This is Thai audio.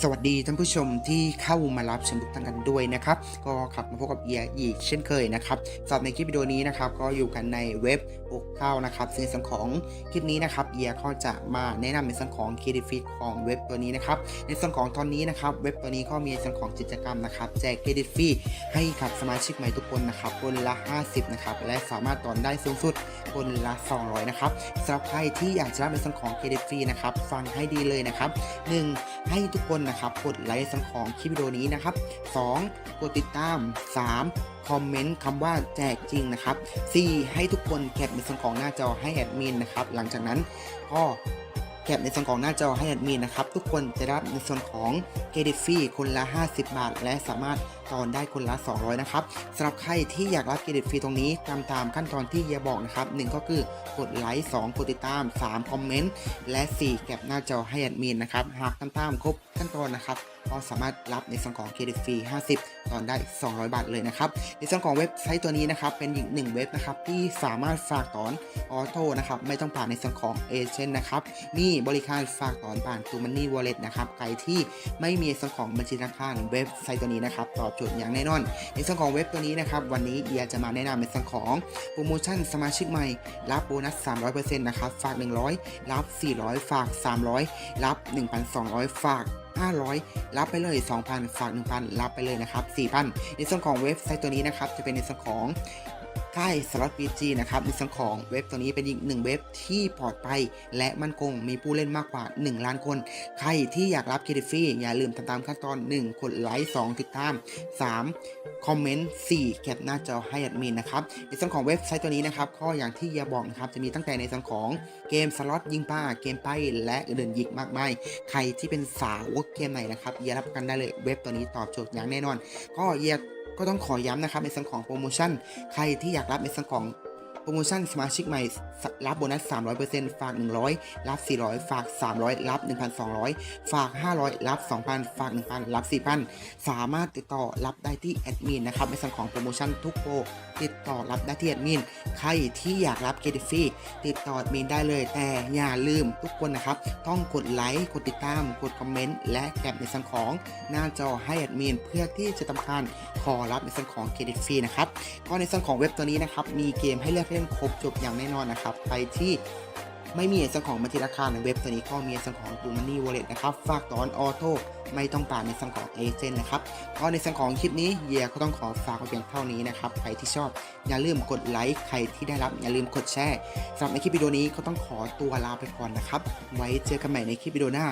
สวัสดีท่านผู้ชมที่เข้ามารับชมทุกท่านกันด้วยนะครับ ก็ขับมาพบกับเอียอีกเช่นเคยนะครับสำหรับในคลิปวิดีโอนี้นะครับ ก็อยู่กันในเว็บอกเข้านะครับซึ่งในส่วนของคลิปนี้นะครับเอียก็จะมาแนะนำในส่วนของ k r e d i t ของเว็บตัวนี้นะครับในส่วนของตอนนี้นะครับเว็บตัวนี้ก็มีในส่วนของกิจกรรมนะครับแจกเครดิตฟรีให้กับสมาชิกใหม่ทุกคนนะครับคนละ 50นะครับและสามารถตอนได้สูงสุดคนละ 200นะครับสำหรับใครที่อยากจะรับในส่วนของเครดิตฟรีนะครับฟังให้ดีเลยนะครับ 1. ให้ทุกคนนนะครับกดไลค์สังของคลิปวิดีโอนี้นะครับ 2. กดติดตาม 3. คอมเมนต์คำว่าแจกจริงนะครับ 4. ให้ทุกคนแคปในส่งของหน้าจอให้แอดมินนะครับ หลังจากนั้นก็ แคปในส่วนของหน้าจอให้แอดมินนะครับ ทุกคนจะรับในส่วนของเครดิตฟรีคนละ 50 บาท และสามารถตอนได้คนละ 200 นะครับสำหรับใครที่อยากรับเครดิตฟรีตรงนี้ตามตามขั้นตอนที่เฮียบอกนะครับหนึ่งก็คือกดไลค์2กดติดตาม 3 คอมเมนต์ และ 4แคปหน้าจอให้แอดมินนะครับ หากทำตามครบขั้นตอนนะครับ ก็สามารถรับในส่วนของเครดิตฟรี 50 ตอนได้ 200 บาทเลยนะครับ ในส่วนของเว็บไซต์ตัวนี้นะครับ เป็นอีกหนึ่งเว็บนะครับที่สามารถฝากถอนออโต้นะครับ ไม่ต้องผ่านในส่วนของเอเจนต์นะครับ มีบริการฝากถอนผ่านตูมันนี่วอลเล็ตนะครับ ใครที่ไม่มีส่วนของบัญชีธนาคารเว็บไซต์ตัวนี้นะครับ ตอบโจทย์อย่างแน่นอน ในส่วนของเว็บตัวนี้นะครับ วันนี้เอียจะมาแนะนำในส่วนของโปรโมชั่นสมาชิกใหม่ รับโบนัส 300%นะครับ ฝาก 100 รับ 400 ฝาก 300 รับ 1,200 ฝาก 500 รับไปเลย 2,000 ฝาก 1,000 รับไปเลยนะครับ 4,000 ในส่วนของเว็บไซต์ตัวนี้นะครับ จะเป็นในส่วนของ ค่ายสล็อตพีจีนะครับในส่วนของเว็บตัวนี้เป็นอีกหนึ่งเว็บที่ปลอดภัยและมั่นคงมีผู้เล่นมากกว่า 1 ล้านคน ใครที่อยากรับเครดิตฟรีอย่าลืมทำตามขั้นตอน 1 กดไลค์2ติดตาม 3 คอมเมนต์ 4 แคปหน้าจอให้แอดมินนะครับในส่วนของเว็บไซต์ตัวนี้นะครับก็ออย่างที่เฮียบอกนะครับจะมีตั้งแต่ในส่วนของเกมสล็อตยิงป้าเกมไพ่และอื่นๆอีกมากมายใครที่เป็นสาวเกมไหนนะครับเฮียรับกันได้เลยเว็บตัวนี้ตอบโจทย์อย่างแน่นอน ก็เฮียก ก็ต้องขอย้ำนะครับในส่วนของโปรโมชั่น ใครที่อยากรับในส่วนของ โปรโมชั่นสมาชิกใหม่ รับโบนัส 300%ฝาก 100 รับ 400 ฝาก 300 รับ 1,200 ฝาก 500 รับ 2,000 ฝาก 1,000 รับ 4,000 สามารถติดต่อรับได้ที่แอดมินนะครับในส่วนของโปรโมชั่นทุกโปรติดต่อรับได้ที่แอดมิน ใครที่อยากรับเครดิตฟรีติดต่อแอดมินได้เลย แต่อย่าลืมทุกคนนะครับ ต้องกดไลค์ กดติดตาม กดคอมเมนต์ และแคปในส่วนของหน้าจอให้แอดมิน เพื่อที่จะทำการขอรับในส่วนของเครดิตฟรีนะครับ ก็ในส่วนของเว็บตัวนี้นะครับ มีเกมให้เลือกเล่นครบจบอย่างแน่นอนนะครับ ใครที่ไม่มีในส่วนของบัญชีธนาคารในเว็บตัวนี้ก็มีในส่วนของตูมันนี่วอลเล็ตนะครับ ฝากตอนออโต้ไม่ต้องผ่านในส่วนของเอเจนต์นะครับก็ในส่วนของคลิปนี้เยียก็ต้องขอฝากไว้เพียงเท่านี้นะครับ ใครที่ชอบอย่าลืมกดไลค์ใครที่ได้รับอย่าลืมกดแชร์สำหรับในคลิปวิดีโอนี้ก็ต้องขอตัวลาไปก่อนนะครับ ไว้เจอกันใหม่ในคลิปวิดีโอหน้า